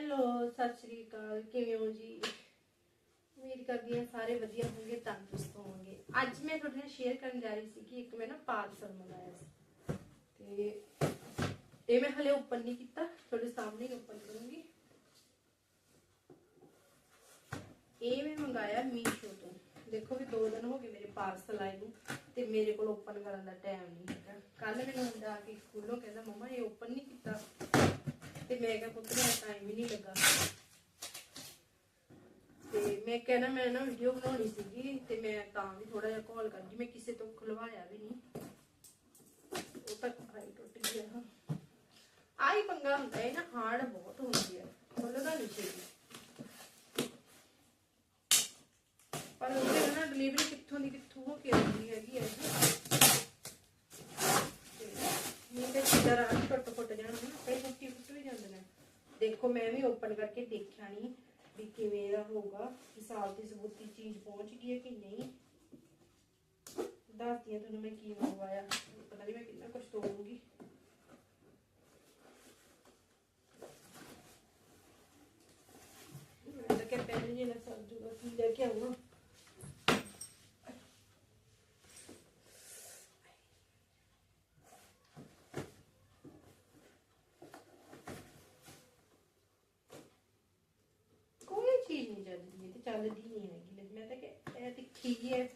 Hello, ਸਤਿ ਸ਼੍ਰੀ ਅਕਾਲ, ਕਿਵੇਂ ਹੋ ਜੀ? ਉਮੀਦ ਕਰਦੀ ਹਾਂ ਸਾਰੇ ਵਧੀਆ ਹੋਣਗੇ, ਤੰਦਰੁਸਤ ਹੋਣਗੇ। ਅੱਜ ਮੈਂ ਤੁਹਾਡੇ ਨਾਲ ਸ਼ੇਅਰ ਕਰਨ ਜਾ ਰਹੀ ਸੀ ਕਿ ਇੱਕ ਮੈਂ ਨਾ ਪਾਰਸਲ ਮੰਗਾਇਆ ਸੀ। ਤੇ ਇਹ ਮੈਂ ਹਲੇ ਓਪਨ ਨਹੀਂ ਕੀਤਾ, ਤੁਹਾਡੇ ਸਾਹਮਣੇ ਹੀ ਓਪਨ ਕਰੂੰਗੀ। ਇਹ ਮੈਂ ਮੰਗਾਇਆ ਮੀਸ਼ੋ ਤੋਂ। ਦੇਖੋ ਵੀ 2 ਦਿਨ ਹੋ ਗਏ ਮੇਰੇ ਪਾਰਸਲ ਆਏ ਨੂੰ, ਤੇ ਮੇਰੇ ਕੋਲ ਓਪਨ ਕਰਨ ਦਾ ਟਾਈਮ ਨਹੀਂ ਹੈਗਾ। ਕੱਲ ਮੈਨੂੰ ਮੁੰਡਾ ਆ ਕੇ ਸਕੂਲੋਂ ਕਹਿੰਦਾ, ਮਮਾ, ਇਹ ਓਪਨ ਨਹੀਂ ਕੀਤਾ। ਤੇ ਮੈਂ ਕਿਹਾ ਪੁੱਤ ਮੇਰਾ ਟਾਈਮ ਹੀ ਨਹੀਂ ਲੱਗਾ। ਤੇ ਮੈਂ ਕਹਿਣਾ ਮੈਂ ਨਾ ਵੀਡੀਓ ਬਣਾਉਣੀ ਸੀਗੀ ਤੇ ਮੈਂ ਤਾਂ ਵੀ ਥੋੜਾ ਜਿਹਾ ਕਾਲ ਕਰਦੀ ਮੈਂ ਕਿਸੇ ਤੋਂ ਖੁਲਵਾਇਆ ਵੀ ਨਹੀਂ। ਉਹ ਤੱਕ ਭਾਈ ਟੁੱਟ ਗਿਆ। ਆਈ ਪੰਗਾ ਹੁੰਦਾ ਹੈ ਨਾ, ਹਾਰਡ ਬਹੁਤ ਹੁੰਦੀ ਹੈ। ਖੁੱਲਦਾ ਨਹੀਂ ਚਾਹੀਦਾ ਪਰ ਉਹਦੇ ਨਾਲ ਡਿਲੀਵਰੀ ਕਿੱਥੋਂ ਦੀ ਕਿੱਥੋਂ ਹੋ ਕੇ ਆਉਂਦੀ ਹੈਗੀ ਹੈ ਨਹੀਂ ਤੇ ਚੀਜ਼ਾਂ ਰਾਤ ਟੁੱਟ ਫੁੱਟ ਜਾਣ ਨਾ ਕਈ ਟੁੱਟੀ ਫੁੱਟ ਵੀ ਜਾਂਦੇ ਨੇ ਦੇਖੋ ਮੈਂ ਵੀ ਓਪਨ ਕਰਕੇ ਦੇਖਿਆ ਨਹੀਂ ਵੀ ਕਿਵੇਂ ਦਾ ਹੋਊਗਾ ਹਿਸਾਬ ਦੀ ਸਬੂਤੀ ਚੀਜ਼ ਪਹੁੰਚ ਗਈ ਹੈ ਕਿ ਨਹੀਂ ਦੱਸਦੀ ਹਾਂ ਤੁਹਾਨੂੰ ਮੈਂ ਕੀ ਮੰਗਵਾਇਆ ਪਤਾ ਨਹੀਂ ਮੈਂ ਕਿੰਨਾ ਕੁਝ ਤੋੜੂਗੀ ਮੈਂ ਤਾਂ ਕਿ ਪਹਿਲੇ ਜੇ ਨਾ ਸਰ ਜੂਗਾ ਕੀ ਲੈ ਕੇ ਆਉਣਾ ਕੋਈ ਚੀਜ਼ ਨਹੀਂ ਚੱਲਦੀ ਇਹ ਤੇ ਚੱਲਦੀ ਨਹੀਂ ਹੈਗੀ। ਲੈ, ਮੈਂ ਤਾਂ ਕਿ ਇਹ ਤਿੱਖੀ ਜਿਹੀ ਹੈ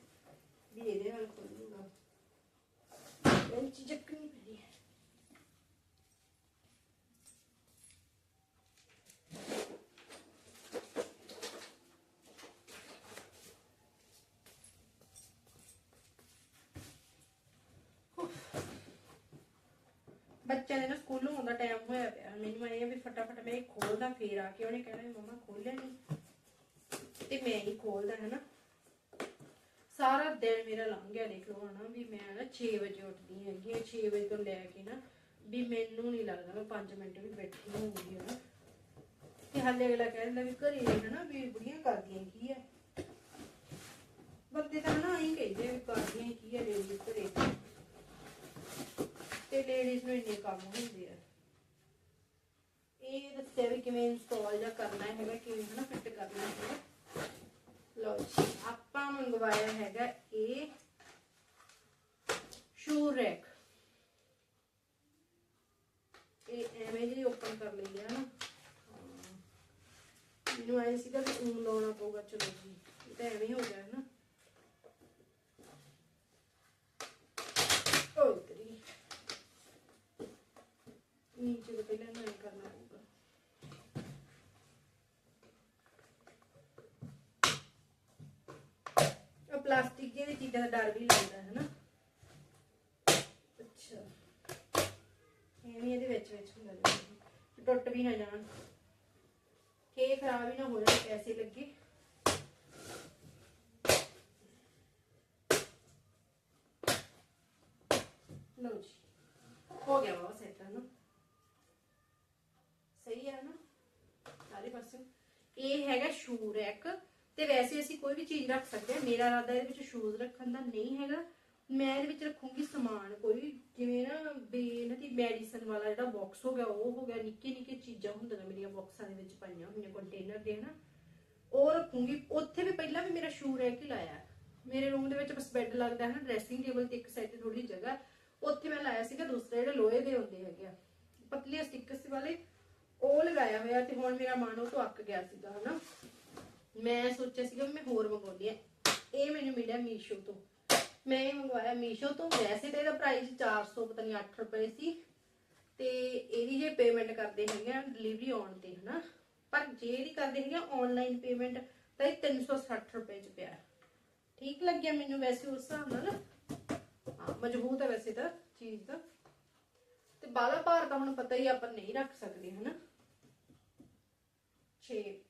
ਵੀ ਇਹਦੇ ਨਾਲ ਖੋਲੂਗਾ ਇਹ ਚੱਕਣੀ ਪੈਣੀ ਹੈ। ਬੱਚਿਆਂ ਦੇ ਨਾ ਸਕੂਲੋਂ ਆਉਣ ਦਾ ਟਾਈਮ ਹੋਇਆ ਪਿਆ। ਮੈਨੂੰ ਇਹ ਵੀ ਫਟਾਫਟ ਮੈਂ ਇਹ ਖੋਲਦਾ, ਫੇਰ ਆ ਕੇ ਉਹਨੇ ਕਹਿਣਾ ਮਮਾ ਖੋਲਿਆ ਨਹੀਂ ਤੇ ਮੈਂ ਹੀ ਖੋਲਦਾ ਹੈ ਨਾ ਸਾਰਾ ਦਿਨ ਮੇਰਾ ਲੰਘ ਗਿਆ ਦੇਖ ਲਓ ਹਨਾ, ਵੀ ਮੈਂ ਨਾ 6 ਵਜੇ ਉੱਠਦੀ ਹੈਗੀ 6 ਵਜੇ ਤੋਂ ਲੈ ਕੇ ਨਾ ਵੀ ਮੈਨੂੰ ਨਹੀਂ ਲੱਗਦਾ, ਮੈਂ 5 ਮਿੰਟ ਵੀ ਬੈਠੀ ਹੋਊਂਗੀ, ਹਨਾ। ਤੇ ਹਾਲੇ ਅਗਲਾ ਕਹਿੰਦਾ ਵੀ ਘਰੇ ਹਨਾ ਵੀ ਬੁੜੀਆਂ ਕਰਦੀਆਂ ਕੀ ਆ? ਬੰਦੇ ਤਾਂ ਨਾ ਆਈ ਕਹਿੰਦੇ ਵੀ ਕਰਦੀਆਂ ਕੀ ਆ ਲੇਡੀਜ਼ ਘਰੇ। ਤੇ ਲੇਡੀਜ਼ ਨੂੰ ਇੰਨੇ ਕੰਮ ਹੁੰਦੇ ਆ। ਇਹ ਦੱਸਿਆ ਵੀ ਕਿਵੇਂ ਇੰਸਟਾਲ ਜਾਂ ਕਰਨਾ ਹੈਗਾ, ਕਿਵੇਂ ਹਨਾ ਫਿੱਟ ਕਰਨਾ ਹੈਗਾ ਲਓ ਜੀ ਆਪਾਂ ਮੰਗਵਾਇਆ ਹੈਗਾ ਇਹ ਸ਼ੂ ਰੈਕ ਇਹ ਐਵੇਂ ਜਿਹੜੀ ਓਪਨ ਕਰ ਲਈ ਹੈ ਨਾ ਹਾਂ। ਮੈਨੂੰ ਆਇਆ ਸੀਗਾ ਕਿ ਊਂ ਲਾਉਣਾ ਪਊਗਾ ਚਲੋ ਜੀ ਇਹ ਤਾਂ ਐਵੇਂ ਹੀ ਹੋ ਗਿਆ ਹੈ ਨਾ। ਉਹ ਤੇਰੀ ਨੀਚੇ ਤੋਂ ਪਹਿਲਾਂ ਨਾ ਕਰਨਾ ਪਊਗਾ। ਆ ਪਲਾਸਟਿਕ ਦੀਆਂ ਚੀਜ਼ਾਂ ਦਾ ਡਰ ਵੀ ਲੱਗਦਾ ਹੈ ਨਾ। ਅੱਛਾ। ਐਵੇਂ ਇਹਦੇ ਵਿੱਚ ਵਿੱਚ ਹੁੰਦਾ ਜਾਂਦਾ ਟੁੱਟ ਵੀ ਨਾ ਜਾਣ। ਕੇ ਖਰਾਬ ਹੀ ਨਾ ਹੋ ਜਾਣ, ਪੈਸੇ ਲੱਗੇ। ਲਓ ਜੀ। ਹੋ ਗਿਆ ਵਾ ਸੈੱਟ ਹੈ ਨਾ। ਸਹੀ ਹੈ ਨਾ? ਸਾਰੇ ਪਾਸੇ। ਇਹ ਹੈਗਾ ਸ਼ੂ ਰੈਕ ਤੇ ਵੈਸੇ ਅਸੀਂ ਕੋਈ ਵੀ ਚੀਜ਼ ਰੱਖ ਸਕਦੇ ਹਾਂ ਮੇਰਾ ਇਰਾਦਾ ਇਹਦੇ ਵਿੱਚ ਸ਼ੂਜ਼ ਰੱਖਣ ਦਾ ਨਹੀਂ ਹੈਗਾ। ਮੈਂ ਇਹਦੇ ਵਿੱਚ ਰੱਖੂੰਗੀ ਸਮਾਨ। ਕੋਈ ਜਿਵੇਂ ਨਾ ਵੀ ਇਹਨਾਂ ਦੀ ਮੈਡੀਸਨ ਵਾਲਾ ਜਿਹੜਾ ਬਾਕਸ ਹੋ ਗਿਆ, ਉਹ ਹੋ ਗਿਆ। ਨਿੱਕੇ ਨਿੱਕੇ ਚੀਜ਼ਾਂ ਹੁੰਦੀਆਂ ਮੇਰੀਆਂ ਬਾਕਸਾਂ ਦੇ ਵਿੱਚ ਪਾਈਆਂ ਹੋਈਆਂ ਕੰਟੇਨਰ ਦੇ ਹਨਾ। ਉਹ ਰੱਖੂੰਗੀ। ਉੱਥੇ ਵੀ ਪਹਿਲਾਂ ਵੀ ਮੇਰਾ ਸ਼ੂ ਰੈਕ ਹੀ ਲਾਇਆ। ਮੇਰੇ ਰੂਮ ਦੇ ਵਿੱਚ ਬਸ ਬੈੱਡ ਲੱਗਦਾ ਹੈ ਨਾ ਡਰੈਸਿੰਗ ਟੇਬਲ ਤੇ ਇੱਕ ਸਾਈਡ ਤੇ ਥੋੜੀ ਜਗ੍ਹਾ। ਉੱਥੇ ਮੈਂ ਲਾਇਆ ਸੀਗਾ, ਦੂਸਰੇ ਜਿਹੜੇ ਲੋਹੇ ਦੇ ਹੁੰਦੇ ਹੈਗੇ ਆ, ਪਤਲੀਆਂ ਸਟਿੱਕਸ ਵਾਲੇ, ਉਹ ਲਗਾਇਆ ਹੋਇਆ ਤੇ ਹੁਣ ਮੇਰਾ ਮਨ ਉਹ ਤੋਂ ਅੱਕ ਗਿਆ ਸੀਗਾ, ਹਨਾ? ਮੈਂ ਸੋਚਿਆ ਸੀਗਾ ਮੈਂ ਹੋਰ ਮੰਗਵਾਉਂਦੀ ਆ ਇਹ ਮੈਨੂੰ ਮਿਲਿਆ ਮੀਸ਼ੋ ਤੋਂ। ਮੈਂ ਇਹ ਮੰਗਵਾਇਆ ਮੀਸ਼ੋ ਤੋਂ। ਵੈਸੇ ਤੇ ਇਹਦਾ ਪ੍ਰਾਈਸ 400 ਪਤਾ ਨਹੀਂ 8 ਰੁਪਏ ਸੀ। ਤੇ ਇਹਦੀ ਜੇ ਪੇਮੈਂਟ ਕਰਦੇ ਹੈਗੇ ਆ ਡਿਲੀਵਰੀ ਆਉਣ ਤੇ, ਹਨਾ? ਪਰ ਜੇ ਇਹਦੀ ਕਰਦੇ ਹੈਗੇ ਆਨਲਾਈਨ ਪੇਮੈਂਟ ਤਾਂ ਇਹ 360 ਰੁਪਏ ਚ ਪਿਆ। ਠੀਕ ਲੱਗਿਆ ਮੈਨੂੰ ਵੈਸੇ ਉਸ ਹਿਸਾਬ ਨਾਲ। ਹਾਂ ਮਜ਼ਬੂਤ ਹੈ ਵੈਸੇ ਤਾਂ ਚੀਜ਼ ਤਾਂ। ਤੇ ਬਾਲਾ ਭਾਰ ਤਾਂ ਹੁਣ ਪਤਾ ਹੀ ਆਪਾਂ ਨਹੀਂ ਰੱਖ ਸਕਦੇ, ਹਨਾ? 6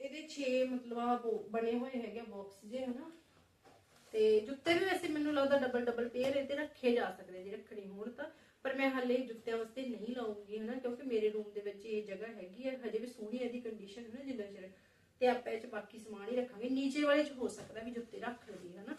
ਇਹਦੇ 6 ਮਤਲਬ ਆ ਬਣੇ ਹੋਏ ਹੈਗੇ ਬਾਕਸ ਜੇ ਹਨਾ? ਤੇ ਜੁੱਤੇ ਵੀ ਵੈਸੇ ਮੈਨੂੰ ਲੱਗਦਾ ਡਬਲ ਡਬਲ ਪੇਅਰ ਇਹਦੇ ਰੱਖੇ ਜਾ ਸਕਦੇ ਜੇ ਰੱਖਣੇ ਹੋਣ ਤਾਂ। ਪਰ ਮੈਂ ਹਲੇ ਜੁੱਤਿਆਂ ਵਾਸਤੇ ਨਹੀਂ ਲਾਉਂਗੀ, ਹਨਾ? ਕਿਉਂਕਿ ਮੇਰੇ ਰੂਮ ਦੇ ਵਿੱਚ ਇਹ ਜਗ੍ਹਾ ਹੈਗੀ ਹੈ ਹਜੇ ਵੀ ਸੋਹਣੀ ਇਹਦੀ ਕੰਡੀਸ਼ਨ ਹੈ ਜਿੰਨਾ ਚਿਰ ਤੇ ਆਪਾਂ ਇਹ ਚ ਬਾਕੀ ਸਮਾਨ ਹੀ ਰੱਖਾਂਗੇ। ਨੀਚੇ ਵਾਲੇ ਚ ਹੋ ਸਕਦਾ ਵੀ ਜੁੱਤੇ ਰੱਖ ਲਈਏ, ਹਨਾ?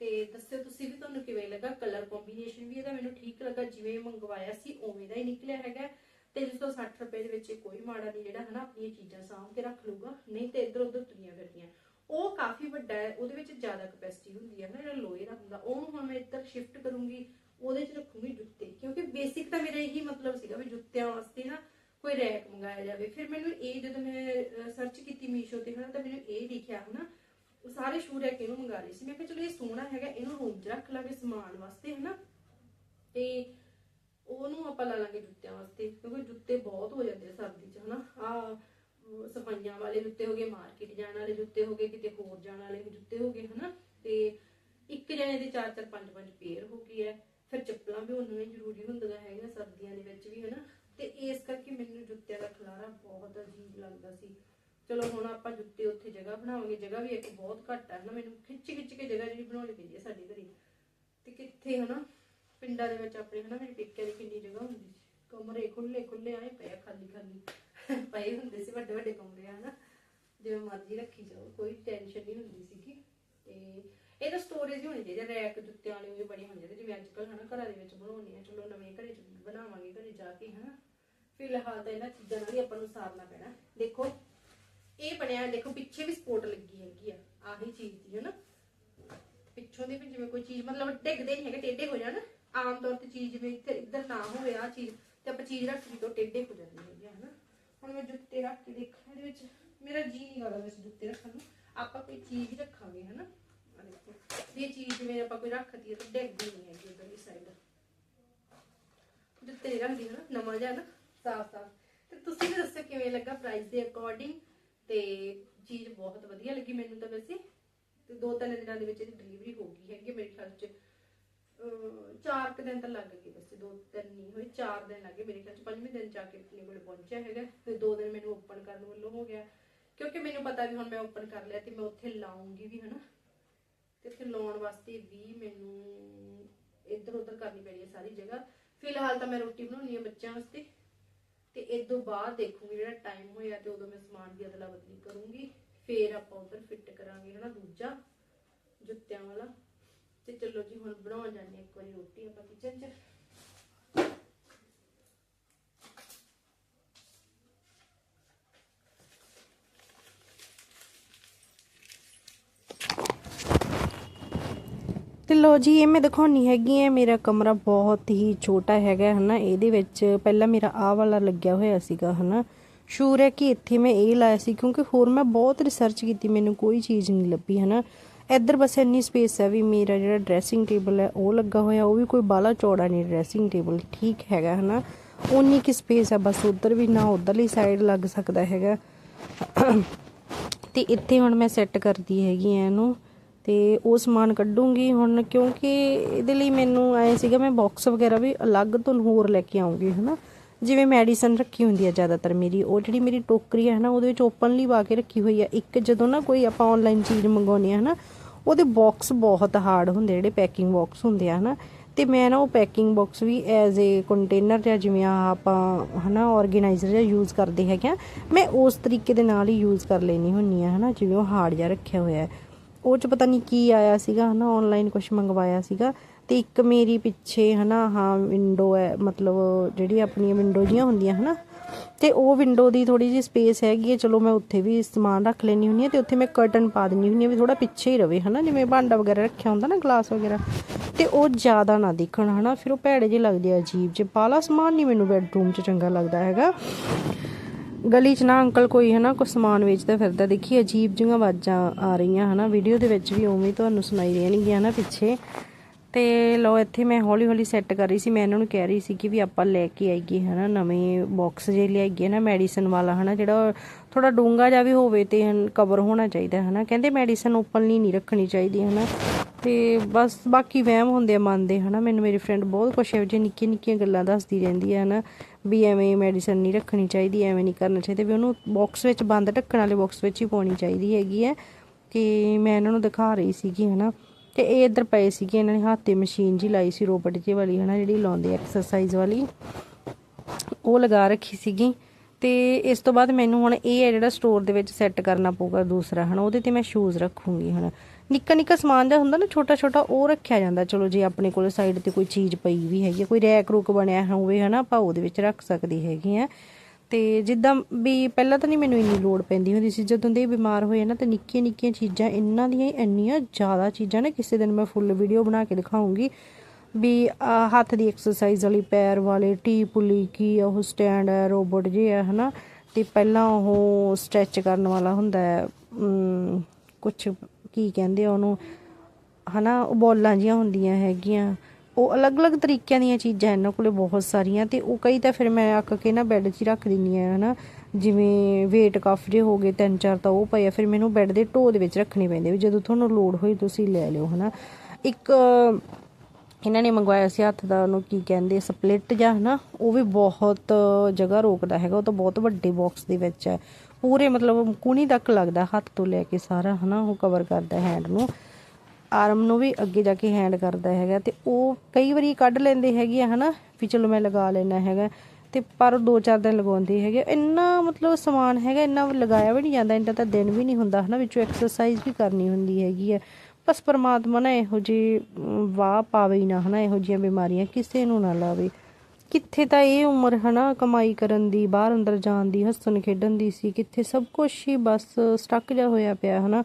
ਤੇ ਦੱਸਿਓ ਤੁਸੀਂ ਵੀ ਤੁਹਾਨੂੰ ਕਿਵੇਂ ਲੱਗਾ ਕਲਰ ਕੰਬੀਨੇਸ਼ਨ ਵੀ ਇਹਦਾ ਮੈਨੂੰ ਠੀਕ ਲੱਗਾ, ਜਿਵੇਂ ਮੰਗਵਾਇਆ ਸੀ ਉਵੇਂ ਦਾ ਹੀ ਨਿਕਲਿਆ ਹੈਗਾ। 360 ਰੁਪਏ ਦੇ ਵਿੱਚ ਕੋਈ ਮਾੜਾ ਨਹੀਂ ਜਿਹੜਾ ਹਨਾ, ਆਪਣੀਆਂ ਚੀਜ਼ਾਂ ਸਾਂਭ ਕੇ ਰੱਖ ਲੂਗਾ ਨਹੀਂ ਤੇ ਇੱਧਰ ਉੱਧਰ ਤੁਰੀਆਂ ਫਿਰਦੀਆਂ। ਉਹ ਕਾਫੀ ਵੱਡਾ ਹੈ, ਉਹਦੇ ਵਿੱਚ ਜ਼ਿਆਦਾ ਕਪੈਸਿਟੀ ਹੁੰਦੀ ਹੈ ਨਾ ਜਿਹੜਾ ਲੋਹੇ ਦਾ ਹੁੰਦਾ, ਉਹਨੂੰ ਹੁਣ ਮੈਂ ਇੱਧਰ ਸ਼ਿਫਟ ਕਰੂੰਗੀ, ਉਹਦੇ 'ਚ ਰੱਖੂੰਗੀ ਜੁੱਤੇ, ਕਿਉਂਕਿ ਬੇਸਿਕ ਤਾਂ ਮੇਰਾ ਇਹੀ ਮਤਲਬ ਸੀਗਾ ਵੀ ਜੁੱਤਿਆਂ ਵਾਸਤੇ ਨਾ ਕੋਈ ਰੈਕ ਮੰਗਾਇਆ ਜਾਵੇ। ਫਿਰ ਮੈਨੂੰ ਇਹ ਜਦੋਂ ਮੈਂ ਸਰਚ ਕੀਤੀ ਮੀਸ਼ੋ ਤੇ ਹਨਾ, ਤਾਂ ਮੈਨੂੰ ਇਹ ਦਿਖਿਆ ਹਨਾ ਉਹ ਸਾਰੇ ਸ਼ੂ ਰੈਕ ਇਹਨੂੰ ਮੰਗਾ ਰਹੀ ਸੀ। ਮੈਂ ਕਿਹਾ, ਚਲੋ ਇਹ ਸੋਹਣਾ ਹੈਗਾ, ਇਹਨੂੰ ਰੂਮ 'ਚ ਰੱਖ ਲਾਂਗੇ ਸਮਾਨ ਵਾਸਤੇ, ਹਨਾ? ਤੇ ਉਹਨੂੰ ਆਪਾਂ ਲਾ ਲਾਂਗੇ ਜੁੱਤਿਆਂ ਵਾਸਤੇ, ਕਿਉਂਕਿ ਜੁੱਤੇ ਬਹੁਤ ਹੋ ਜਾਂਦੇ ਸਰਦੀ 'ਚ, ਹਨਾ? ਆ ਸਫਾਈਆਂ ਵਾਲੇ ਜੁੱਤੇ ਹੋ ਮਾਰਕੀਟ ਜਾਣ ਵਾਲੇ ਜੁੱਤੇ ਹੋ ਕਿਤੇ ਹੋਰ ਜਾਣ ਵਾਲੇ ਜੁੱਤੇ ਹੋ ਗਏ, ਹਨਾ? ਤੇ ਇੱਕ ਜਣੇ ਦੇ ਚਾਰ ਚਾਰ, ਪੰਜ ਪੰਜ ਪੇਅਰ ਹੋ ਗਈ ਹੈ। ਫਿਰ ਚੱਪਲਾਂ ਵੀ ਉਹਨਾਂ ਹੀ ਜ਼ਰੂਰੀ ਹੁੰਦੀਆਂ ਹੈਗੀਆਂ ਸਰਦੀਆਂ ਦੇ ਵਿੱਚ ਵੀ, ਹਨਾ? ਤੇ ਇਸ ਕਰਕੇ ਮੈਨੂੰ ਜੁੱਤਿਆਂ ਦਾ ਖਲਾਰਾ ਬਹੁਤ ਅਜੀਬ ਲੱਗਦਾ ਸੀ। ਚਲੋ ਹੁਣ ਆਪਾਂ ਜੁੱਤੇ ਉੱਥੇ ਜਗ੍ਹਾ ਬਣਾਵਾਂਗੇ, ਜਗ੍ਹਾ ਵੀ ਇੱਕ ਬਹੁਤ ਘੱਟ ਹੈ ਹਨਾ, ਮੈਨੂੰ ਖਿੱਚ ਖਿੱਚ ਕੇ ਜਗ੍ਹਾ ਜਿਹੜੀ ਬਣਾਉਣੀ ਪੈਂਦੀ ਹੈ ਸਾਡੇ ਘਰੇ। ਤੇ ਕਿੱਥੇ ਹਨਾ, ਪਿੰਡਾਂ ਦੇ ਵਿੱਚ ਆਪਣੇ ਹਨਾ, ਮੇਰੇ ਪੇਕਿਆਂ ਦੀ ਕਿੰਨੀ ਜਗ੍ਹਾ ਹੁੰਦੀ ਸੀ। ਕਮਰੇ ਖੁੱਲੇ ਖੁੱਲੇ ਆਏ ਪਏ ਖਾਲੀ ਖਾਲੀ। ਪਏ ਹੁੰਦੇ ਸੀ ਵੱਡੇ ਵੱਡੇ ਕਮਰੇ ਹਨਾ। ਜਿਵੇਂ ਮਰਜ਼ੀ ਰੱਖੀ ਜਾਓ, ਕੋਈ ਟੈਨਸ਼ਨ ਨਹੀਂ ਹੁੰਦੀ ਸੀਗੀ। ਤੇ ਇਹ ਤਾਂ ਸਟੋਰੇਜ ਹੀ ਹੋਣੀ ਚਾਹੀਦੀ, ਰੈਕ ਜੁੱਤਿਆਂ ਵਾਲੀ ਵੀ ਬਣੀ ਹੋਣੀ ਜਿਵੇਂ ਅੱਜ ਕੱਲ੍ਹ ਹਨਾ, ਘਰਾਂ ਦੇ ਵਿੱਚ ਬਣਾਉਣੀ ਆ। ਚਲੋ ਨਵੇਂ ਘਰੇ ਚ ਬਣਾਵਾਂਗੇ, ਘਰੇ ਜਾ ਕੇ ਹਨਾ। ਫਿਲਹਾਲ ਤਾਂ ਇਹਨਾਂ ਚੀਜ਼ਾਂ ਨਾਲ ਹੀ ਆਪਾਂ ਨੂੰ ਸਾਰਨਾ ਪੈਣਾ। ਦੇਖੋ ਇਹ ਬਣਿਆ ਦੇਖੋ ਪਿੱਛੇ ਵੀ ਸਪੋਰਟ ਲੱਗੀ ਹੈਗੀ ਆ ਆਹੀ ਚੀਜ਼ ਦੀ ਹਨਾ? ਪਿੱਛੋਂ ਦੀ ਵੀ ਜਿਵੇਂ ਕੋਈ ਚੀਜ਼ ਮਤਲਬ ਡਿੱਗਦੇ ਨਹੀਂ ਹੈਗੇ ਟੇਢੇ ਹੋ ਜਾਣ ਆਮ ਤੌਰ ਤੇ ਚੀਜ਼ ਜਿਵੇਂ ਇੱਥੇ ਇੱਧਰ ਨਾ ਹੋਵੇ ਆ ਚੀਜ਼ ਤੇ ਆਪਾਂ ਚੀਜ਼ ਰੱਖ ਲਈ ਤਾਂ ਟੇਢੇ ਹੋ ਜਾਂਦੇ ਹੈਗੇ ਆ, ਹਨਾ? ਹੁਣ ਮੈਂ ਜੁੱਤੇ ਰੱਖ ਕੇ ਦੇਖਾਂ ਇਹਦੇ ਵਿੱਚ ਮੇਰਾ ਜੀ ਨਹੀਂ ਕਰਦਾ ਵੈਸੇ ਜੁੱਤੇ ਰੱਖਣ ਨੂੰ। ਆਪਾਂ ਕੋਈ ਚੀਜ਼ ਰੱਖਾਂਗੇ ਹਨਾ? ਆ ਦੇਖੋ ਇਹ ਚੀਜ਼ ਜਿਵੇਂ ਆਪਾਂ ਕੋਈ ਰੱਖਤੀ ਹੈ ਤਾਂ ਡਿੱਗਦੀ ਨਹੀਂ ਹੈਗੀ ਉਧਰਲੀ ਸਾਈਡ ਜੁੱਤੇ ਨਹੀਂ ਰੱਖਦੀ ਹਨਾ? ਨਵਾਂ ਜਿਹਾ ਨਾ ਸਾਫ਼ ਸਾਫ਼ ਤੇ ਤੁਸੀਂ ਵੀ ਦੱਸੋ ਕਿਵੇਂ ਲੱਗਾ ਪ੍ਰਾਈਸ ਦੇ ਅਕੋਰਡਿੰਗ ਤੇ ਚੀਜ਼ ਬਹੁਤ ਵਧੀਆ ਲੱਗੀ ਮੈਨੂੰ ਤਾਂ ਵੈਸੇ। ਤੇ ਦੋ ਤਿੰਨ ਦਿਨਾਂ ਦੇ ਵਿੱਚ ਇਹਦੀ ਡਿਲੀਵਰੀ ਹੋ ਗਈ ਹੈਗੀ ਮੇਰੇ ਖਿਆਲ ਚ। ਚਾਰ ਕੁ ਦਿਨ ਤਾਂ ਲੱਗ ਗਏ ਵੈਸੇ, ਦੋ ਤਿੰਨ ਨਹੀਂ ਹੋਏ, ਚਾਰ ਦਿਨ ਲੱਗੇ ਮੇਰੇ ਖਿਆਲ ਚ, ਪੰਜਵੇਂ ਦਿਨ ਜਾ ਕੇ ਆਪਣੇ ਕੋਲ ਪਹੁੰਚਿਆ ਹੈਗਾ। ਤੇ ਦੋ ਦਿਨ ਮੈਨੂੰ ਓਪਨ ਕਰਨ ਵੱਲੋਂ ਹੋ ਗਿਆ। ਕਿਉਂਕਿ ਮੈਨੂੰ ਪਤਾ ਵੀ ਹੁਣ ਮੈਂ ਓਪਨ ਕਰ ਲਿਆ ਤੇ ਮੈਂ ਉੱਥੇ ਲਾਉਂਗੀ ਵੀ ਹਨਾ। ਤੇ ਇੱਥੇ ਲਾਉਣ ਵਾਸਤੇ ਵੀ ਮੈਨੂੰ ਇੱਧਰ ਉੱਧਰ ਕਰਨੀ ਪੈਣੀ ਹੈ ਸਾਰੀ ਜਗ੍ਹਾ। ਫਿਲਹਾਲ ਤਾਂ ਮੈਂ ਰੋਟੀ ਬਣਾਉਣੀ ਹੈ ਬੱਚਿਆਂ ਵਾਸਤੇ। ਤੇ ਇਸ ਤੋਂ ਬਾਅਦ ਦੇਖੂੰਗੀ ਜਿਹੜਾ ਟਾਈਮ ਹੋਇਆ ਤੇ ਉਦੋਂ ਮੈਂ ਸਮਾਨ ਦੀ ਅਦਲਾ ਬਦਲੀ ਕਰੂੰਗੀ, ਫੇਰ ਆਪਾਂ ਉਧਰ ਫਿੱਟ ਕਰਾਂਗੇ ਹਨਾ ਦੂਜਾ ਜੁੱਤਿਆਂ ਵਾਲਾ। ਤੇ ਚਲੋ ਜੀ, ਹੁਣ ਬਣਾਉਣ ਜਾਂਦੇ ਇੱਕ ਵਾਰੀ ਰੋਟੀ ਆਪਾਂ ਕਿਚਨ 'ਚ। ਤੇ ਲੋ ਜੀ, ਇਹ ਮੈਂ ਦਿਖਾਉਣੀ ਹੈਗੀ ਹੈ ਮੇਰਾ ਕਮਰਾ ਬਹੁਤ ਹੀ ਛੋਟਾ ਹੈਗਾ, ਹਨਾ, ਇਹਦੇ ਵਿੱਚ ਪਹਿਲਾਂ ਮੇਰਾ ਆਹ ਵਾਲਾ ਲੱਗਿਆ ਹੋਇਆ ਸੀਗਾ, ਹਨਾ। ਸ਼ੂਰ ਹੈ ਕਿ ਇੱਥੇ ਮੈਂ ਇਹ ਲਾਇਆ ਸੀ, ਕਿਉਂਕਿ ਹੋਰ ਮੈਂ ਬਹੁਤ ਰਿਸਰਚ ਕੀਤੀ, ਮੈਨੂੰ ਕੋਈ ਚੀਜ਼ ਨਹੀਂ ਲੱਭੀ, ਹਨਾ। ਇੱਧਰ ਬਸ ਇੰਨੀ ਸਪੇਸ ਹੈ ਵੀ ਮੇਰਾ ਜਿਹੜਾ ਡਰੈਸਿੰਗ ਟੇਬਲ ਹੈ, ਉਹ ਲੱਗਾ ਹੋਇਆ, ਉਹ ਵੀ ਕੋਈ ਬਾਲਾ ਚੌੜਾ ਨਹੀਂ ਡਰੈਸਿੰਗ ਟੇਬਲ ਠੀਕ ਹੈਗਾ, ਹਨਾ। ਉਨੀ ਕੀ ਸਪੇਸ ਹੈ, ਬਸ ਉਧਰ ਵੀ ਨਾ ਉਧਰਲੀ ਸਾਈਡ ਲੱਗ ਸਕਦਾ ਹੈਗਾ। ਤੇ ਇੱਥੇ ਹੁਣ ਮੈਂ ਸੈੱਟ ਕਰਦੀ ਹੈਗੀ ਆ ਇਹਨੂੰ। ਤੇ ਉਹ ਸਮਾਨ ਕੱਢੂੰਗੀ ਹੁਣ ਕਿਉਂਕਿ ਇਹਦੇ ਲਈ ਮੈਨੂੰ ਆਏ ਸੀਗਾ, ਮੈਂ ਬਾਕਸ ਵਗੈਰਾ ਵੀ ਅਲੱਗ ਤੋਂ ਹੋਰ ਲੈ ਕੇ ਆਉਂਗੀ, ਹਨਾ। ਜਿਵੇਂ ਮੈਡੀਸਨ ਰੱਖੀ ਹੁੰਦੀ ਹੈ ਜ਼ਿਆਦਾਤਰ ਮੇਰੀ, ਉਹ ਜਿਹੜੀ ਮੇਰੀ ਟੋਕਰੀ ਹੈ ਨਾ ਉਹਦੇ ਵਿੱਚ ਓਪਨਲੀ ਪਾ ਕੇ ਰੱਖੀ ਹੋਈ ਹੈ ਇੱਕ ਜਦੋਂ ਨਾ ਕੋਈ ਆਪਾਂ ਆਨਲਾਈਨ ਚੀਜ਼ ਮੰਗਾਉਣੀ ਹੈ ਹਨਾ, ਉਹਦੇ ਬਾਕਸ ਬਹੁਤ ਹਾਰਡ ਹੁੰਦੇ ਜਿਹੜੇ ਪੈਕਿੰਗ ਬਾਕਸ ਹੁੰਦੇ ਆ, ਹਨਾ। ਤੇ ਮੈਂ ਨਾ ਉਹ ਪੈਕਿੰਗ ਬਾਕਸ ਵੀ ਐਜ਼ ਏ ਕੰਟੇਨਰ ਜਾਂ ਜਿਵੇਂ ਆਹ ਆਪਾਂ, ਹਨਾ ਆਰਗੇਨਾਈਜ਼ਰ ਜਾਂ ਯੂਜ਼ ਕਰਦੇ ਹੈਗੇ ਆ, ਮੈਂ ਉਸ ਤਰੀਕੇ ਦੇ ਨਾਲ ਹੀ ਯੂਜ਼ ਕਰ ਲੈਣੀ ਹੁੰਨੀ ਆ, ਹਨਾ, ਜਿਵੇਂ ਉਹ ਹਾਰਡ ਜਿਹਾ ਰੱਖਿਆ ਹੋਇਆ ਹੈ। ਉਹ ਚ ਪਤਾ ਨਹੀਂ ਕੀ ਆਇਆ ਸੀਗਾ, ਹਨਾ ਆਨਲਾਈਨ ਕੁਝ ਮੰਗਵਾਇਆ ਸੀਗਾ। ਤੇ ਇੱਕ ਮੇਰੀ ਪਿੱਛੇ, ਹਨਾ, ਹਾਂ ਵਿੰਡੋ ਹੈ, ਮਤਲਬ ਜਿਹੜੀ ਆਪਣੀਆਂ ਵਿੰਡੋ ਜੀਆਂ ਹੁੰਦੀਆਂ, ਹਨਾ, ਤੇ ਉਹ ਵਿੰਡੋ ਦੀ ਥੋੜੀ ਜਿਹੀ ਸਪੇਸ ਹੈਗੀ ਹੈ, ਚਲੋ ਮੈਂ ਉੱਥੇ ਵੀ ਸਮਾਨ ਰੱਖ ਲੈਣੀ ਹੁੰਦੀ ਆ ਤੇ ਉੱਥੇ ਮੈਂ ਕਰਟਨ ਪਾ ਦਿੰਨੀ ਹੁੰਦੀ ਆ ਵੀ ਥੋੜਾ ਪਿੱਛੇ ਹੀ ਰਵੇ, ਹਨਾ, ਜਿਵੇਂ ਭਾਂਡਾ ਵਗੈਰਾ ਰੱਖਿਆ ਹੁੰਦਾ ਨਾ ਗਲਾਸ ਵਗੈਰਾ, ਤੇ ਉਹ ਜ਼ਿਆਦਾ ਨਾ ਦਿਖਣ, ਹਨਾ, ਫਿਰ ਉਹ ਭੈੜੇ ਜਿਹੇ ਲੱਗਦੇ ਆ ਅਜੀਬ ਜੇ ਪਾਲਾ ਸਮਾਨ ਨਹੀਂ ਮੈਨੂੰ ਬੈਡਰੂਮ 'ਚ ਚੰਗਾ ਲੱਗਦਾ ਹੈਗਾ। ਗਲੀ 'ਚ ਨਾ ਅੰਕਲ ਕੋਈ ਹਨਾ ਕੋਈ ਸਮਾਨ ਵੇਚਦਾ ਫਿਰਦਾ, ਦੇਖੀ ਅਜੀਬ ਜਿਹੀਆਂ ਆਵਾਜ਼ਾਂ ਆ ਰਹੀਆਂ ਹਨਾ ਵੀਡੀਓ ਦੇ ਵਿੱਚ ਵੀ ਉਵੇਂ ਤੁਹਾਨੂੰ ਸੁਣਾਈ ਦੇਣਗੀਆਂ ਨਾ ਪਿੱਛੇ। ਤੇ ਲੋ ਇੱਥੇ ਮੈਂ ਹੌਲੀ ਹੌਲੀ ਸੈੱਟ ਕਰ ਰਹੀ ਸੀ। ਮੈਂ ਇਹਨਾਂ ਨੂੰ ਕਹਿ ਰਹੀ ਸੀ ਕਿ ਵੀ ਆਪਾਂ ਲੈ ਕੇ ਆਈਏ, ਹਨਾ, ਨਵੇਂ ਬਾਕਸ ਜੇ ਲਿਆਈਏ ਨਾ ਮੈਡੀਸਨ ਵਾਲਾ, ਹਨਾ, ਜਿਹੜਾ ਥੋੜਾ ਡੂੰਗਾ ਜਿਹਾ ਵੀ ਹੋਵੇ ਤੇ ਕਵਰ ਹੋਣਾ ਚਾਹੀਦਾ, ਹਨਾ। ਕਹਿੰਦੇ ਮੈਡੀਸਨ ਓਪਨਲੀ ਨਹੀਂ ਰੱਖਣੀ ਚਾਹੀਦੀ, ਹਨਾ। ਤੇ ਬਸ ਬਾਕੀ ਵਹਿਮ ਹੁੰਦੇ ਆ ਮਨ ਦੇ, ਹਨਾ। ਮੈਨੂੰ ਮੇਰੀ ਫਰੈਂਡ ਬਹੁਤ ਕੁਛ ਇਹੋ ਜਿਹੀ ਨਿੱਕੀਆਂ ਨਿੱਕੀਆਂ ਗੱਲਾਂ ਦੱਸਦੀ ਰਹਿੰਦੀ ਹੈ ਹਨਾ, ਵੀ ਐਵੇਂ ਮੈਡੀਸਨ ਨਹੀਂ ਰੱਖਣੀ ਚਾਹੀਦੀ, ਐਵੇਂ ਨਹੀਂ ਕਰਨਾ ਚਾਹੀਦਾ। ਵੀ ਉਹਨੂੰ ਬਾਕਸ ਵਿੱਚ ਬੰਦ ਢੱਕਣ ਵਾਲੇ ਬਾਕਸ ਵਿੱਚ ਹੀ ਪਾਉਣੀ ਚਾਹੀਦੀ ਹੈਗੀ ਹੈ ਕਿ ਮੈਂ ਇਹਨਾਂ ਨੂੰ ਦਿਖਾ ਰਹੀ ਸੀਗੀ, ਹਨਾ। ਤੇ ਇਹ ਇੱਧਰ ਪਏ ਸੀਗੇ ਇਹਨਾਂ ਨੇ ਹੱਥ ਮਸ਼ੀਨ ਜੀ ਲਾਈ ਸੀ ਰੋਬਟ ਜੀ ਵਾਲੀ ਹਨਾ ਜਿਹੜੀ ਲਾਉਂਦੇ ਐਕਸਰਸਾਈਜ਼ ਵਾਲੀ। ਉਹ ਲਗਾ ਰੱਖੀ ਸੀਗੀ ਤੇ ਇਸ ਤੋਂ ਬਾਅਦ ਮੈਨੂੰ ਹੁਣ ਇਹ ਹੈ ਜਿਹੜਾ ਸਟੋਰ ਦੇ ਵਿੱਚ ਸੈੱਟ ਕਰਨਾ ਪਊਗਾ ਦੂਸਰਾ ਹਨਾ ਉਹਦੇ ਤੇ ਮੈਂ ਸ਼ੂਜ਼ ਰੱਖੂੰਗੀ ਹਨਾ। ਨਿੱਕਾ ਨਿੱਕਾ ਸਮਾਨ ਜਿਹਾ ਹੁੰਦਾ ਨਾ ਛੋਟਾ ਛੋਟਾ ਉਹ ਰੱਖਿਆ ਜਾਂਦਾ। ਚਲੋ ਜੇ ਆਪਣੇ ਕੋਲ ਸਾਈਡ ਤੇ ਕੋਈ ਚੀਜ਼ ਪਈ ਵੀ ਹੈਗੀ ਆ, ਕੋਈ ਰੈਕ ਰੂਕ ਬਣਿਆ ਹੋਵੇ ਹਨਾ ਆਪਾਂ ਉਹਦੇ ਵਿੱਚ ਰੱਖ ਸਕਦੀ ਹੈਗੀ ਆ। ਤੇ ਜਿੱਦਾਂ ਵੀ ਪਹਿਲਾਂ ਤਾਂ ਨਹੀਂ ਮੈਨੂੰ ਇੰਨੀ ਲੋੜ ਪੈਂਦੀ ਹੁੰਦੀ ਸੀ। ਜਦੋਂ ਦੇ ਬਿਮਾਰ ਹੋਏ ਨਾ, ਤੇ ਨਿੱਕੀਆਂ ਨਿੱਕੀਆਂ ਚੀਜ਼ਾਂ, ਇਹਨਾਂ ਦੀਆਂ ਇੰਨੀਆਂ ਜ਼ਿਆਦਾ ਚੀਜ਼ਾਂ ਨੇ, ਕਿਸੇ ਦਿਨ ਮੈਂ ਫੁੱਲ ਵੀਡੀਓ ਬਣਾ ਕੇ ਦਿਖਾਉਂਗੀ ਵੀ ਹੱਥ ਦੀ ਐਕਸਰਸਾਈਜ਼ ਵਾਲੀ, ਪੈਰ ਵਾਲੇ, ਟੀ ਪੁਲੀ ਕੀ ਉਹ ਸਟੈਂਡ ਹੈ ਰੋਬੋਟ ਜੇ ਹੈ ਹਨਾ। ਤੇ ਪਹਿਲਾਂ ਉਹ ਸਟ੍ਰੈਚ ਕਰਨ ਵਾਲਾ ਹੁੰਦਾ ਹੈ ਕੁਝ ਕੀ ਕਹਿੰਦੇ ਆ ਉਹਨੂੰ, ਹਨਾ, ਉਹ ਬੋਲਾਂ ਜੀਆਂ ਹੁੰਦੀਆਂ ਹੈਗੀਆਂ। ਉਹ ਅਲੱਗ-ਅਲੱਗ ਤਰੀਕਿਆਂ ਦੀਆਂ ਚੀਜ਼ਾਂ ਇਹਨਾਂ ਕੋਲੇ ਬਹੁਤ ਸਾਰੀਆਂ ਤੇ ਉਹ ਕਈ ਤਾਂ ਫਿਰ ਮੈਂ ਅੱਕ ਕੇ ਨਾ ਬੈੱਡ 'ਚ ਹੀ ਰੱਖ ਦਿੰਨੀ ਆ ਹਨਾ। ਜਿਵੇਂ weight ਕਾਫੀ ਜੇ ਹੋ ਗਏ ਤਿੰਨ ਚਾਰ ਤਾਂ ਉਹ ਪਏ ਆ, ਫਿਰ ਮੈਨੂੰ ਬੈੱਡ ਦੇ ਢੋ ਦੇ ਵਿੱਚ ਰੱਖਣੇ ਪੈਂਦੇ ਵੀ ਜਦੋਂ ਤੁਹਾਨੂੰ ਲੋੜ ਹੋਈ ਤੁਸੀਂ ਲੈ ਲਿਓ, ਹਨਾ। ਇੱਕ ਇਹਨਾਂ ਨੇ ਮੰਗਵਾਇਆ ਸੀ ਹੱਥ ਦਾ, ਉਹਨੂੰ ਕੀ ਕਹਿੰਦੇ ਸਪਲਿਟ ਜਾਂ ਹਨਾ। ਉਹ ਵੀ ਬਹੁਤ ਜਗ੍ਹਾ ਰੋਕਦਾ ਹੈਗਾ, ਉਹ ਤਾਂ ਬਹੁਤ ਵੱਡੇ ਬਾਕਸ ਦੇ ਵਿੱਚ ਹੈ। ਪੂਰੇ ਮਤਲਬ ਕੂਣੀ ਤੱਕ ਲੱਗਦਾ ਹੱਥ ਤੋਂ ਲੈ ਕੇ ਸਾਰਾ, ਹਨਾ, ਉਹ ਕਵਰ ਕਰਦਾ ਹੈਂਡ ਨੂੰ। ਆਰਮ ਨੂੰ ਵੀ ਅੱਗੇ ਜਾ ਕੇ ਹੈਂਡ ਕਰਦਾ ਹੈਗਾ ਤੇ ਉਹ ਕਈ ਵਾਰੀ ਕੱਢ ਲੈਂਦੇ ਹੈਗੇ ਆ, ਹਨਾ? ਵੀ ਚਲੋ ਮੈਂ ਲਗਾ ਲੈਣਾ ਹੈਗਾ। ਤੇ ਪਰ ਦੋ ਚਾਰ ਦਿਨ ਲਗਾਉਂਦੇ ਹੈਗੇ ਇੰਨਾ ਮਤਲਬ ਸਮਾਨ ਹੈਗਾ, ਇੰਨਾ ਲਗਾਇਆ ਵੀ ਨਹੀਂ ਜਾਂਦਾ, ਇੰਨਾ ਤਾਂ ਦਿਨ ਵੀ ਨਹੀਂ ਹੁੰਦਾ, ਹਨਾ? ਵਿੱਚੋਂ ਐਕਸਰਸਾਈਜ਼ ਵੀ ਕਰਨੀ ਹੁੰਦੀ ਹੈਗੀ ਹੈ ਬਸ ਪਰਮਾਤਮਾ ਨਾ ਇਹੋ ਜੀ ਵਾਹ ਪਾਵੇ ਹੀ ਨਾ, ਹਨਾ? ਇਹੋ ਜੀਆਂ ਬਿਮਾਰੀਆਂ ਕਿਸੇ ਨੂੰ ਨਾ ਲਾਵੇ। ਕਿੱਥੇ ਤਾਂ ਇਹ ਉਮਰ, ਹਨਾ? ਕਮਾਈ ਕਰਨ ਦੀ, ਬਾਹਰ ਅੰਦਰ ਜਾਣ ਦੀ, ਹੱਸਣ ਖੇਡਣ ਦੀ ਸੀ, ਕਿੱਥੇ ਸਭ ਕੁਝ ਹੀ ਬਸ ਸਟਕ ਜਾ ਹੋਇਆ ਪਿਆ, ਹਨਾ?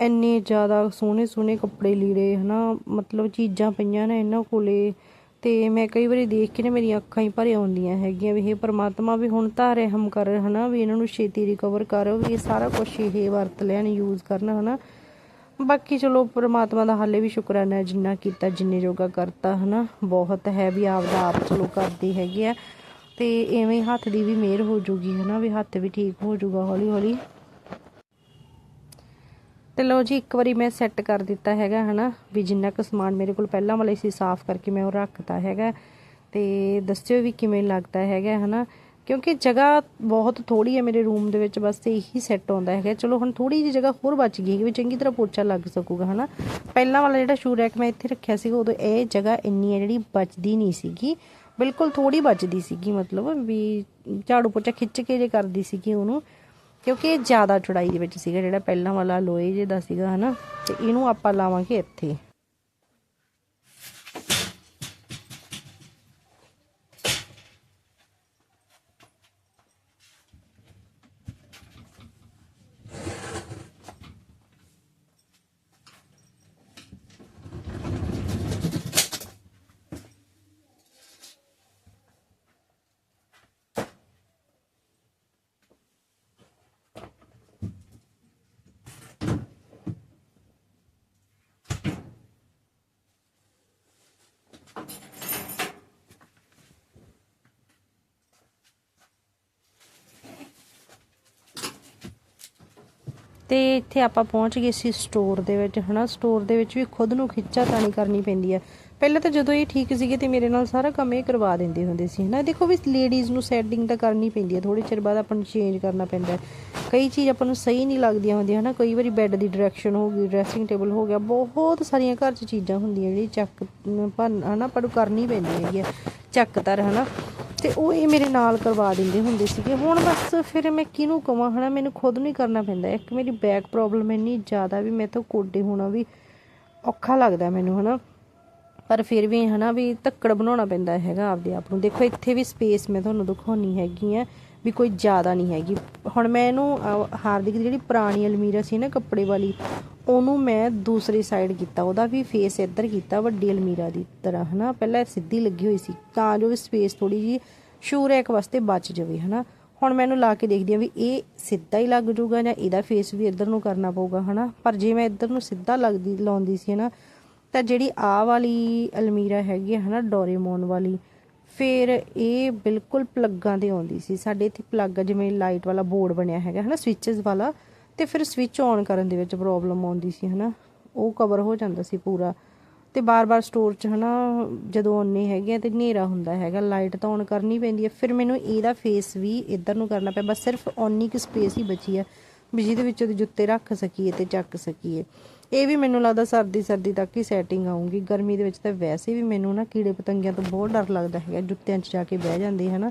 ਇੰਨੇ ਜ਼ਿਆਦਾ ਸੋਹਣੇ ਸੋਹਣੇ ਕੱਪੜੇ ਲੀੜੇ, ਹਨਾ, ਮਤਲਬ ਚੀਜ਼ਾਂ ਪਈਆਂ ਨੇ ਇਹਨਾਂ ਕੋਲੇ। ਤੇ ਮੈਂ ਕਈ ਵਾਰੀ ਦੇਖ ਕੇ ਨਾ ਮੇਰੀਆਂ ਅੱਖਾਂ ਹੀ ਭਰ ਆਉਂਦੀਆਂ ਹੈਗੀਆਂ ਵੀ ਇਹ ਪਰਮਾਤਮਾ ਵੀ ਹੁਣ ਤਾਂ ਰਹਿਮ ਕਰ, ਹਨਾ, ਵੀ ਇਹਨਾਂ ਨੂੰ ਛੇਤੀ ਰਿਕਵਰ ਕਰ, ਵੀ ਇਹ ਸਾਰਾ ਕੁਝ ਇਹ ਵਰਤ ਲੈਣ ਯੂਜ਼ ਕਰਨ, ਹਨਾ। ਬਾਕੀ ਚਲੋ, ਪਰਮਾਤਮਾ ਦਾ ਹਾਲੇ ਵੀ ਸ਼ੁਕਰਾਨਾ ਜਿੰਨਾ ਕੀਤਾ, ਜਿੰਨੇ ਜੋਗਾ ਕਰਤਾ, ਹਨਾ। ਬਹੁਤ ਹੈ ਵੀ ਆਪਦਾ ਆਪ ਚਲੋ ਕਰਦੀ ਹੈਗੀ ਆ। ਤੇ ਐਵੇਂ ਹੱਥ ਦੀ ਵੀ ਮਿਹਰ ਹੋ ਜੂਗੀ, ਹਨਾ, ਵੀ ਹੱਥ ਵੀ ਠੀਕ ਹੋ ਜੂਗਾ ਹੌਲੀ ਹੌਲੀ ਤੇ ਲਓ ਜੀ, ਇੱਕ ਵਾਰੀ ਮੈਂ ਸੈੱਟ ਕਰ ਦਿੱਤਾ ਹੈਗਾ, ਹਨਾ, ਵੀ ਜਿੰਨਾ ਕੁ ਸਮਾਨ ਮੇਰੇ ਕੋਲ ਪਹਿਲਾਂ ਵਾਲੇ ਸੀ, ਸਾਫ਼ ਕਰਕੇ ਮੈਂ ਉਹ ਰੱਖਤਾ ਹੈਗਾ। ਤੇ ਦੱਸਿਓ ਵੀ ਕਿਵੇਂ ਲੱਗਦਾ ਹੈਗਾ, ਹਨਾ? ਕਿਉਂਕਿ ਜਗ੍ਹਾ ਬਹੁਤ ਥੋੜੀ ਹੈ ਮੇਰੇ ਰੂਮ ਦੇ ਵਿੱਚ, ਬਸ ਇਹੀ ਸੈੱਟ ਆਉਂਦਾ ਹੈਗਾ। ਚਲੋ, ਹੁਣ ਥੋੜੀ ਜਿਹੀ ਜਗ੍ਹਾ ਹੋਰ ਬਚ ਗਈ ਹੈ ਵੀ ਚੰਗੀ ਤਰ੍ਹਾਂ ਪੋਚਾ ਲੱਗ ਸਕੂਗਾ, ਹਨਾ? ਪਹਿਲਾਂ ਵਾਲਾ ਜਿਹੜਾ ਸ਼ੂ ਰੈਕ ਮੈਂ ਇੱਥੇ ਰੱਖਿਆ ਸੀਗਾ, ਉਦੋਂ ਇਹ ਜਗ੍ਹਾ ਇੰਨੀ ਹੈ ਜਿਹੜੀ ਬਚਦੀ ਨਹੀਂ ਸੀਗੀ। ਬਿਲਕੁਲ ਥੋੜੀ ਬਚਦੀ ਸੀਗੀ, ਮਤਲਬ ਵੀ ਝਾੜੂ ਪੋਚਾ ਖਿੱਚ ਕੇ ਜੇ ਕਰਦੀ ਸੀਗੀ ਉਹਨੂੰ ਕਿਉਂਕਿ ਇਹ ਜ਼ਿਆਦਾ ਚੌੜਾਈ ਦੇ ਵਿੱਚ ਸੀਗਾ ਜਿਹੜਾ ਪਹਿਲਾਂ ਵਾਲਾ ਲੋਹੇ ਜੇ ਦਾ ਸੀਗਾ, ਹਨਾ? ਤੇ ਇਹਨੂੰ ਆਪਾਂ ਲਾਵਾਂਗੇ ਇੱਥੇ। ਤੇ ਇੱਥੇ ਆਪਾਂ ਪਹੁੰਚ ਗਏ ਸੀ ਸਟੋਰ ਦੇ ਵਿੱਚ, ਹਨਾ? ਸਟੋਰ ਦੇ ਵਿੱਚ ਵੀ ਖੁਦ ਨੂੰ ਖਿੱਚਾ ਤਾਣੀ ਕਰਨੀ ਪੈਂਦੀ ਹੈ ਪਹਿਲਾਂ ਤਾਂ ਜਦੋਂ ਇਹ ਠੀਕ ਸੀਗੇ ਤੇ ਮੇਰੇ ਨਾਲ ਸਾਰਾ ਕੰਮ ਇਹ ਕਰਵਾ ਦਿੰਦੇ ਹੁੰਦੇ ਸੀ, ਹਨਾ? ਦੇਖੋ ਵੀ ਲੇਡੀਜ਼ ਨੂੰ ਸੈਟਿੰਗ ਤਾਂ ਕਰਨੀ ਪੈਂਦੀ ਹੈ ਥੋੜੇ ਚਿਰ ਬਾਅਦ ਆਪਾਂ ਨੂੰ ਚੇਂਜ ਕਰਨਾ ਪੈਂਦਾ ਕਈ ਚੀਜ਼ ਆਪਾਂ ਨੂੰ ਸਹੀ ਨਹੀਂ ਲੱਗਦੀਆਂ ਹੁੰਦੀਆਂ, ਹਨਾ? ਕਈ ਵਾਰੀ ਬੈੱਡ ਦੀ ਡਾਇਰੈਕਸ਼ਨ ਹੋ ਗਈ ਡਰੈਸਿੰਗ ਟੇਬਲ ਹੋ ਗਿਆ, ਬਹੁਤ ਸਾਰੀਆਂ ਘਰ 'ਚ ਚੀਜ਼ਾਂ ਹੁੰਦੀਆਂ ਜਿਹੜੀ ਚੱਕ ਭੰਨ ਹਨਾ? ਆਪਾਂ ਨੂੰ ਕਰਨੀ ਪੈਂਦੀ ਹੈਗੀ ਆ। ਚੱਕਤਰ ਹਨਾ? ਤੇ ਉਹ ਇਹ ਮੇਰੇ ਨਾਲ ਕਰਵਾ ਦਿੰਦੇ ਹੁੰਦੇ ਸੀਗੇ। ਹੁਣ ਬਸ ਫਿਰ ਮੈਂ ਕਿਹਨੂੰ ਕਵਾਂ? ਹਨਾ, ਮੈਨੂੰ ਖੁਦ ਨੂੰ ਹੀ ਕਰਨਾ ਪੈਂਦਾ। ਇੱਕ ਮੇਰੀ ਬੈਕ ਪ੍ਰੋਬਲਮ ਇੰਨੀ ਜ਼ਿਆਦਾ ਵੀ ਮੈਂ ਤਾਂ ਕੋਡੇ ਹੋਣਾ ਵੀ ਔਖਾ ਲੱਗਦਾ ਮੈਨੂੰ, ਹਨਾ। ਪਰ ਫਿਰ ਵੀ, ਹਨਾ, ਵੀ ਧੱਕੜ ਬਣਾਉਣਾ ਪੈਂਦਾ ਹੈਗਾ ਆਪਦੇ ਆਪ ਨੂੰ। ਦੇਖੋ, ਇੱਥੇ ਵੀ ਸਪੇਸ ਮੈਂ ਤੁਹਾਨੂੰ ਦਿਖਾਉਣੀ ਹੈਗੀ ਆ। ਵੀ ਕੋਈ ਜ਼ਿਆਦਾ ਨਹੀਂ ਹੈਗੀ। ਹੁਣ ਮੈਂ ਇਹਨੂੰ ਹਾਰਦਿਕ ਦੀ ਜਿਹੜੀ ਪੁਰਾਣੀ ਅਲਮੀਰਾ ਸੀ ਨਾ ਕੱਪੜੇ ਵਾਲੀ, ਉਹਨੂੰ ਮੈਂ ਦੂਸਰੀ ਸਾਈਡ ਕੀਤਾ। ਉਹਦਾ ਵੀ ਫੇਸ ਇੱਧਰ ਕੀਤਾ, ਵੱਡੀ ਅਲਮੀਰਾ ਦੀ ਤਰ੍ਹਾਂ, ਹਨਾ? ਪਹਿਲਾਂ ਸਿੱਧੀ ਲੱਗੀ ਹੋਈ ਸੀ। ਤਾਂ ਜੋ ਸਪੇਸ ਥੋੜੀ ਜੀ ਸ਼ੂ ਰੈਕ ਵਾਸਤੇ ਬਚ ਜਾਵੇ, ਹਨਾ? ਹੁਣ ਮੈਨੂੰ ਲਾ ਕੇ ਦੇਖਦੀ ਆ ਵੀ ਇਹ ਸਿੱਧਾ ਹੀ ਲੱਗ ਜੂਗਾ ਜਾਂ ਇਹਦਾ ਫੇਸ ਵੀ ਇੱਧਰ ਨੂੰ ਕਰਨਾ ਪਊਗਾ, ਹਨਾ? ਪਰ ਜੇ ਮੈਂ ਇੱਧਰ ਨੂੰ ਸਿੱਧਾ ਲੱਗਦੀ, ਲਾਉਂਦੀ ਸੀ ਨਾ ਤਾਂ ਜਿਹੜੀ ਆ ਵਾਲੀ ਅਲਮੀਰਾ ਹੈਗੀ ਆ, ਹਨਾ, ਡੋਰੇਮੋਨ ਵਾਲੀ ਫਿਰ ਇਹ ਬਿਲਕੁਲ ਪਲੱਗਾਂ ਤੇ ਆਉਂਦੀ ਸੀ। ਸਾਡੇ ਇੱਥੇ ਪਲੱਗ ਜਿਵੇਂ ਲਾਈਟ ਵਾਲਾ ਬੋਰਡ ਬਣਿਆ ਹੈਗਾ, ਹਨਾ ਸਵਿਚਸ ਵਾਲਾ, ਤੇ ਫਿਰ ਸਵਿਚ ਔਨ ਕਰਨ ਦੇ ਵਿੱਚ ਪ੍ਰੋਬਲਮ ਆਉਂਦੀ ਸੀ, ਹਨਾ। ਉਹ ਕਵਰ ਹੋ ਜਾਂਦਾ ਸੀ ਪੂਰਾ। ਤੇ ਬਾਰ-ਬਾਰ ਸਟੋਰ 'ਚ, ਹਨਾ, ਜਦੋਂ ਆਉਣੇ ਹੈਗੇ ਆ ਤੇ ਹਨੇਰਾ ਹੁੰਦਾ ਹੈਗਾ ਲਾਈਟ ਤਾਂ ਔਨ ਕਰਨੀ ਪੈਂਦੀ ਹੈ ਫਿਰ ਮੈਨੂੰ ਇਹਦਾ ਫੇਸ ਵੀ ਇੱਧਰ ਨੂੰ ਕਰਨਾ ਪਿਆ, ਬਸ ਸਿਰਫ ਓਨੀ ਕੁ ਸਪੇਸ ਹੀ ਬਚੀ ਹੈ ਵੀ ਜਿਹਦੇ ਵਿੱਚ ਉਹਦੇ ਜੁੱਤੇ ਰੱਖ ਸਕੀਏ ਤੇ ਚੱਕ ਸਕੀਏ। ਇਹ ਵੀ ਮੈਨੂੰ ਲੱਗਦਾ ਸਰਦੀ ਸਰਦੀ ਤੱਕ ਹੀ ਸੈਟਿੰਗ ਆਉਂਗੀ ਗਰਮੀ ਦੇ ਵਿੱਚ ਤਾਂ ਵੈਸੇ ਵੀ ਮੈਨੂੰ ਨਾ ਕੀੜੇ ਪਤੰਗਿਆਂ ਤੋਂ ਬਹੁਤ ਡਰ ਲੱਗਦਾ ਹੈਗਾ, ਜੁੱਤਿਆਂ 'ਚ ਜਾ ਕੇ ਬਹਿ ਜਾਂਦੇ, ਹਨਾ।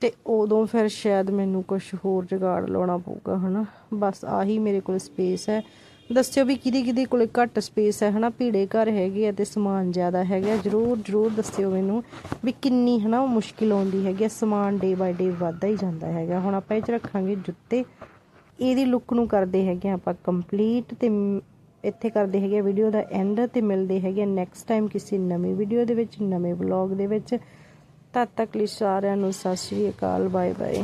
ਤੇ ਉਦੋਂ ਫਿਰ ਸ਼ਾਇਦ ਮੈਨੂੰ ਕੁਝ ਹੋਰ ਜੁਗਾੜ ਲਾਉਣਾ ਪਊਗਾ, ਹਨਾ। ਬਸ ਆਹੀ ਮੇਰੇ ਕੋਲ ਸਪੇਸ ਹੈ। ਦੱਸਿਓ ਵੀ ਕਿਹਦੀ ਕਿਹਦੀ ਕੋਲ ਘੱਟ ਸਪੇਸ ਹੈ, ਹਨਾ। ਭੀੜੇ ਘਰ ਹੈਗੇ ਆ ਤੇ ਸਮਾਨ ਜ਼ਿਆਦਾ ਹੈਗਾ। ਜਰੂਰ ਜਰੂਰ ਦੱਸਿਓ ਮੈਨੂੰ ਵੀ ਕਿੰਨੀ, ਹਨਾ, ਉਹ ਮੁਸ਼ਕਿਲ ਆਉਂਦੀ ਹੈਗੀ ਆ। ਸਮਾਨ ਡੇ ਬਾਈ ਡੇ ਵੱਧਦਾ ਹੀ ਜਾਂਦਾ ਹੈਗਾ। ਹੁਣ ਆਪਾਂ ਇਹ ਚ ਰੱਖਾਂਗੇ ਜੁੱਤੇ। ਇਹਦੀ ਲੁੱਕ ਨੂੰ ਕਰਦੇ ਹੈਗੇ ਆ ਆਪਾਂ ਕੰਪਲੀਟ ਤੇ ਇੱਥੇ ਕਰਦੇ ਹੈਗੇ ਵੀਡੀਓ ਦਾ ਐਂਡ ਤੇ ਮਿਲਦੇ ਹੈਗੇ ਨੈਕਸਟ ਟਾਈਮ ਕਿਸੇ ਨਵੀਂ ਵੀਡੀਓ ਦੇ ਵਿੱਚ, ਨਵੇਂ ਵਲੌਗ ਦੇ ਵਿੱਚ। ਤਦ ਤੱਕ ਲਈ ਸਾਰਿਆਂ ਨੂੰ ਸਤਿ ਸ਼੍ਰੀ ਅਕਾਲ ਬਾਏ ਬਾਏ